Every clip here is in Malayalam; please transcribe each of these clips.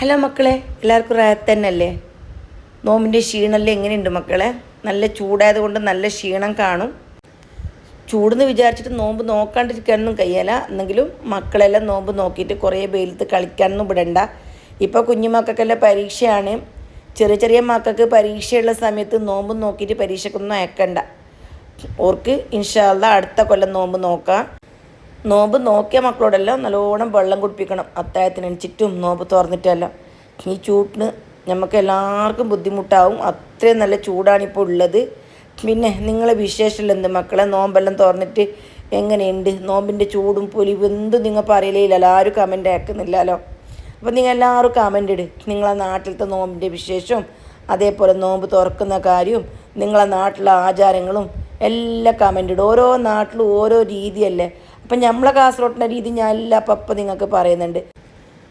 ഹലോ മക്കളെ എല്ലാവർക്കും റാത്തന്നല്ലേ നോമ്പിന്റെ ക്ഷീണമെല്ലാം എങ്ങനെയുണ്ട് മക്കളെ? നല്ല ചൂടായത് കൊണ്ട് നല്ല ക്ഷീണം കാണും. ചൂടെന്ന് വിചാരിച്ചിട്ട് നോമ്പ് നോക്കാണ്ടിരിക്കാനൊന്നും കഴിയല എന്നെങ്കിലും മക്കളെല്ലാം നോമ്പ് നോക്കിയിട്ട് കുറേ വെയിലത്ത് കളിക്കാനൊന്നും വിടണ്ട. ഇപ്പോൾ കുഞ്ഞുമക്കൾക്കെല്ലാം പരീക്ഷയാണ്. ചെറിയ ചെറിയ മക്കൾക്ക് പരീക്ഷയുള്ള സമയത്ത് നോമ്പ് നോക്കിയിട്ട് പരീക്ഷക്കൊന്നും അയക്കണ്ട. ഓർക്ക് ഇൻഷാല്ല അടുത്ത കൊല്ലം നോമ്പ് നോക്കാം. നോമ്പ് നോക്കിയ മക്കളോടെല്ലാം നല്ലോണം വെള്ളം കുടിപ്പിക്കണം. അത്തായത്തിനനുസരിച്ചിട്ടും നോമ്പ് തുറന്നിട്ടെല്ലാം. ഈ ചൂട്ടിന് നമുക്ക് എല്ലാവർക്കും ബുദ്ധിമുട്ടാവും. അത്രയും നല്ല ചൂടാണിപ്പോൾ ഉള്ളത്. പിന്നെ നിങ്ങളെ വിശേഷമല്ല എന്ത്? മക്കളെ നോമ്പെല്ലാം തുറന്നിട്ട് എങ്ങനെയുണ്ട്? നോമ്പിന്റെ ചൂടും പൊലിവും എന്തും നിങ്ങൾ പറയലേയില്ലല്ലോ എല്ലാവരും കമന്റ് അയക്കുന്നില്ലല്ലോ അപ്പോൾ നിങ്ങൾ എല്ലാവരും കമന്റ് ഇട്. നിങ്ങളെ നാട്ടിലത്തെ നോമ്പിന്റെ വിശേഷവും അതേപോലെ നോമ്പ് തുറക്കുന്ന കാര്യവും നിങ്ങളെ നാട്ടിലെ ആചാരങ്ങളും എല്ലാം കമന്റ് ഇടും. ഓരോ നാട്ടിലും ഓരോ രീതിയല്ലേ? അപ്പം നമ്മളെ കാസർഗോട്ടിന്റെ രീതി ഞാൻ എല്ലാ അപ്പം നിങ്ങൾക്ക് പറയുന്നുണ്ട്.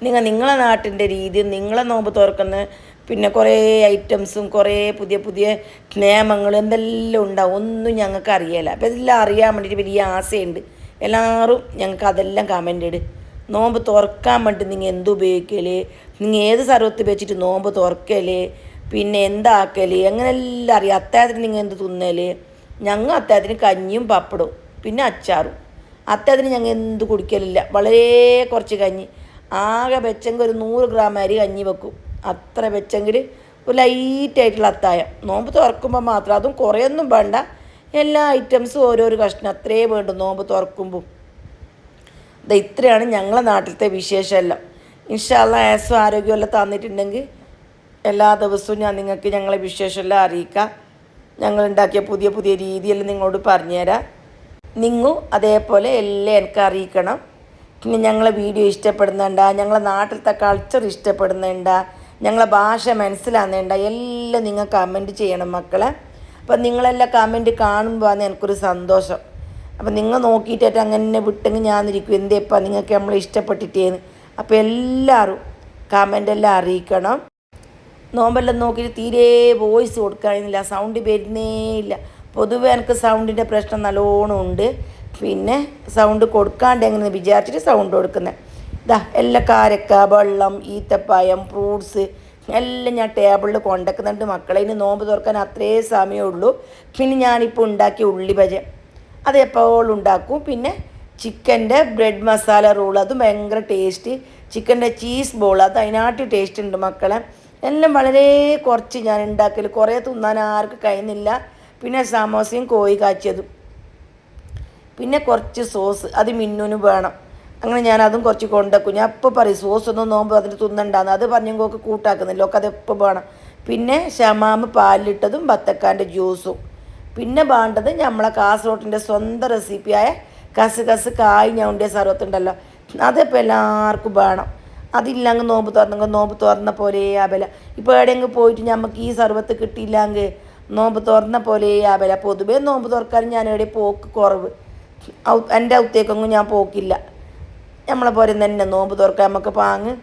നിങ്ങൾ നിങ്ങളെ നാട്ടിന്റെ രീതി നിങ്ങളെ നോമ്പ് തുറക്കുന്ന പിന്നെ കുറേ ഐറ്റംസും കുറേ പുതിയ പുതിയ നിയമങ്ങളും എന്തെല്ലാം ഉണ്ടാവും ഒന്നും ഞങ്ങൾക്ക് അറിയില്ല അപ്പം ഇതെല്ലാം അറിയാൻ വേണ്ടിയിട്ട് വലിയ ആശയുണ്ട്. എല്ലാവരും ഞങ്ങൾക്ക് അതെല്ലാം കമന്റ് ഇട്. നോമ്പ് തുറക്കാൻ വേണ്ടി നിങ്ങൾ എന്ത് ഉപയോഗിക്കൽ നിങ്ങൾ ഏത് സർവത്ത് വെച്ചിട്ട് നോമ്പ് തുറക്കൽ? പിന്നെ എന്താക്കൽ? അങ്ങനെല്ലാം അറിയാം. അത്താഴത്തിന് നിങ്ങൾ എന്ത് തിന്നൽ? ഞങ്ങൾ അത്താഴത്തിന് കഞ്ഞിയും പപ്പടവും പിന്നെ അച്ചാറും. അത്താഴത്തിന് ഞങ്ങൾ എന്ത് കുടിക്കലില്ല. വളരെ കുറച്ച് കഞ്ഞി. ആകെ വെച്ചെങ്കിൽ ഒരു നൂറ് ഗ്രാം അരി കഞ്ഞി വെക്കും. അത്ര വെച്ചെങ്കിൽ ഒരു ലൈറ്റായിട്ടുള്ള അത്തായം. നോമ്പ് തുറക്കുമ്പോൾ മാത്രം. അതും കുറേയൊന്നും വേണ്ട. എല്ലാ ഐറ്റംസും ഓരോരോ കഷ്ണം. അത്രേ വേണ്ടു നോമ്പ് തുറക്കുമ്പോൾ ഇത് ഇത്രയാണ് ഞങ്ങളെ നാട്ടിലത്തെ വിശേഷമെല്ലാം. ഇൻഷാല്ല ആസും ആരോഗ്യമെല്ലാം തന്നിട്ടുണ്ടെങ്കിൽ എല്ലാ ദിവസവും ഞാൻ നിങ്ങൾക്ക് ഞങ്ങളെ വിശേഷമെല്ലാം അറിയിക്കാം. ഞങ്ങളുണ്ടാക്കിയ പുതിയ പുതിയ രീതിയെല്ലാം നിങ്ങളോട് പറഞ്ഞുതരാം. നിങ്ങു അതേപോലെ എല്ലാം എനിക്ക് അറിയിക്കണം. പിന്നെ ഞങ്ങളെ വീഡിയോ ഇഷ്ടപ്പെടുന്നുണ്ട ഞങ്ങളെ നാട്ടിലത്തെ കൾച്ചർ ഇഷ്ടപ്പെടുന്നുണ്ട ഞങ്ങളെ ഭാഷ മനസ്സിലാകുന്നുണ്ട എല്ലാം നിങ്ങൾ കമന്റ് ചെയ്യണം മക്കളെ. അപ്പം നിങ്ങളെല്ലാം കമന്റ് കാണുമ്പോൾ എനിക്കൊരു സന്തോഷം. അപ്പം നിങ്ങൾ നോക്കിയിട്ടായിട്ട് അങ്ങനെ വിട്ടെങ്കിൽ ഞാനിരിക്കും. എന്തേപ്പാ നിങ്ങൾക്ക് നമ്മൾ ഇഷ്ടപ്പെട്ടിട്ടേന്ന്. അപ്പോൾ എല്ലാവരും കമന്റ് എല്ലാം അറിയിക്കണം. നോമ്പെല്ലാം നോക്കിയിട്ട് തീരെ വോയിസ് കൊടുക്കാനില്ല സൗണ്ട് വരുന്നേ ഇല്ല. പൊതുവെ എനിക്ക് സൗണ്ടിന്റെ പ്രശ്നം നല്ലോണം ഉണ്ട്. പിന്നെ സൗണ്ട് കൊടുക്കാണ്ട് എങ്ങനെ വിചാരിച്ചിട്ട് സൗണ്ട് കൊടുക്കുന്നത് ഇതാ എല്ലാ കാരക്ക വെള്ളം ഈത്തപ്പായം ഫ്രൂട്ട്സ് എല്ലാം ഞാൻ ടേബിളിൽ കൊണ്ടക്കുന്നുണ്ട്. മക്കളെ ഇനി നോമ്പ് തുറക്കാൻ അത്രേ സമയമുള്ളൂ. പിന്നെ ഞാനിപ്പോൾ ഉണ്ടാക്കിയ ഉള്ളി ഭജ അത് എപ്പോഴും ഉണ്ടാക്കും. പിന്നെ ചിക്കന്റെ ബ്രെഡ് മസാല റോൾ അത് ഭയങ്കര ടേസ്റ്റ് ചിക്കന്റെ ചീസ് ബോൾ അത് അതിനാട്ട് ടേസ്റ്റ് ഉണ്ട് മക്കളെ. എല്ലാം വളരെ കുറച്ച് ഞാൻ ഉണ്ടാക്കൽ കുറേ തിന്നാൻ ആർക്കും കഴിയുന്നില്ല. പിന്നെ സമോസയും കോഴി കാച്ചിയതും. പിന്നെ കുറച്ച് സോസ് അത് മിന്നുന് വേണം. അങ്ങനെ ഞാൻ അതും കുറച്ച് കൊണ്ടുവെക്കും ഞാൻ അപ്പോൾ പറയും സോസ് ഒന്നും നോമ്പ് അതിന് തിന്നണ്ടാന്ന്. അത് പറഞ്ഞെങ്കിൽ കൂട്ടാക്കുന്നില്ല. ഒക്കെ അത് എപ്പോൾ വേണം. പിന്നെ ഷമാമ് പാലിട്ടതും ബത്തക്കാന്റെ ജ്യൂസും. പിന്നെ വേണ്ടത് നമ്മളെ കാസർഗോട്ടിന്റെ സ്വന്തം റെസിപ്പിയായ കസ് കസ് കായ് ഞൗണ്ടിയ സർവത്തുണ്ടല്ലോ. അതിപ്പോൾ എല്ലാവർക്കും വേണം. അതില്ലെങ്കിൽ നോമ്പ് തുറന്നെങ്കിൽ നോമ്പ് തുറന്ന പോലെ ആബല ഇപ്പോൾ എവിടെയെങ്കിലും പോയിട്ട് നമുക്ക് ഈ സർവത്ത് കിട്ടിയില്ലെങ്കിൽ നോമ്പ് തുറന്ന പോലെ ആവില്ല പൊതുവേ നോമ്പ് തുറക്കാൻ ഞാൻ എവിടെ പോക്ക് കുറവ്. എന്റെ ഔത്തേക്കൊന്നും ഞാൻ പോക്കില്ല. നമ്മളെ പോലെ തന്നെ നോമ്പ് തുറക്കാൻ നമുക്ക് പാങ്ങ്.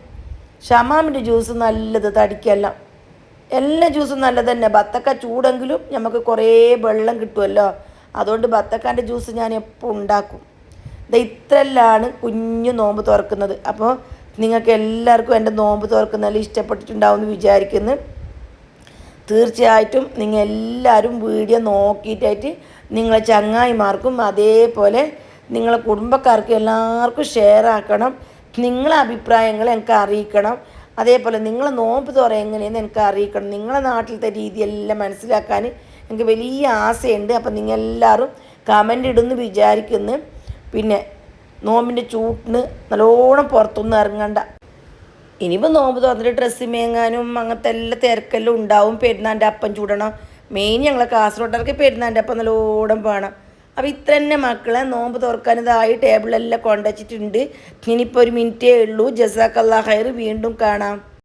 ഷമാമിന്റെ ജ്യൂസ് നല്ലത് തടിക്കല്ല. എല്ലാ ജ്യൂസും നല്ലത് തന്നെ. ബത്തക്ക ചൂടെങ്കിലും നമുക്ക് കുറേ വെള്ളം കിട്ടുമല്ലോ അതുകൊണ്ട് ബത്തക്കാന്റെ ജ്യൂസ് ഞാൻ എപ്പോൾ ഉണ്ടാക്കും. ഇത് ഇത്രല്ലാണ് കുഞ്ഞു നോമ്പ് തുറക്കുന്നത്. അപ്പോൾ നിങ്ങൾക്ക് എല്ലാവർക്കും എന്റെ നോമ്പ് തുറക്കുന്നതിൽ ഇഷ്ടപ്പെട്ടിട്ടുണ്ടാവും എന്ന് വിചാരിക്കുന്നു. തീർച്ചയായിട്ടും നിങ്ങൾ എല്ലാവരും വീഡിയോ നോക്കിയിട്ടായിട്ട് നിങ്ങളെ ചങ്ങായിമാർക്കും അതേപോലെ നിങ്ങളെ കുടുംബക്കാർക്കും എല്ലാവർക്കും ഷെയർ ആക്കണം. നിങ്ങളെ അഭിപ്രായങ്ങൾ എനിക്ക് അറിയിക്കണം. അതേപോലെ നിങ്ങളെ നോമ്പ് തുറ എങ്ങനെയെന്ന് എനിക്ക് അറിയിക്കണം. നിങ്ങളെ നാട്ടിലത്തെ രീതിയെല്ലാം മനസ്സിലാക്കാൻ എനിക്ക് വലിയ ആശയുണ്ട്. അപ്പം നിങ്ങൾ എല്ലാവരും കമന്റ് ഇടുന്നു വിചാരിക്കുന്നു. പിന്നെ നോമ്പിന്റെ ചൂട്ടിന് നല്ലോണം പുറത്തൊന്നും ഇറങ്ങണ്ട. ഇനിയിപ്പോൾ നോമ്പ് തുറന്നിട്ട് ഡ്രസ്സ് മേങ്ങാനും അങ്ങനത്തെ എല്ലാ തിരക്കെല്ലാം ഉണ്ടാവും. പെരുന്നാന്റെ അപ്പം ചൂടണം. മെയിൻ ഞങ്ങളെ കാസർഗോട്ടർക്ക് പെരുന്നാന്റെ അപ്പം നല്ലോണം വേണം അപ്പോൾ ഇത്ര തന്നെ മക്കളെ നോമ്പ് തുറക്കാൻ ഇതായി ടേബിളെല്ലാം കൊണ്ടുവച്ചിട്ടുണ്ട് ഇനിയിപ്പോൾ ഒരു മിനിറ്റേ ഉള്ളൂ. ജസാക്കല്ലാ ഹൈർ വീണ്ടും കാണാം.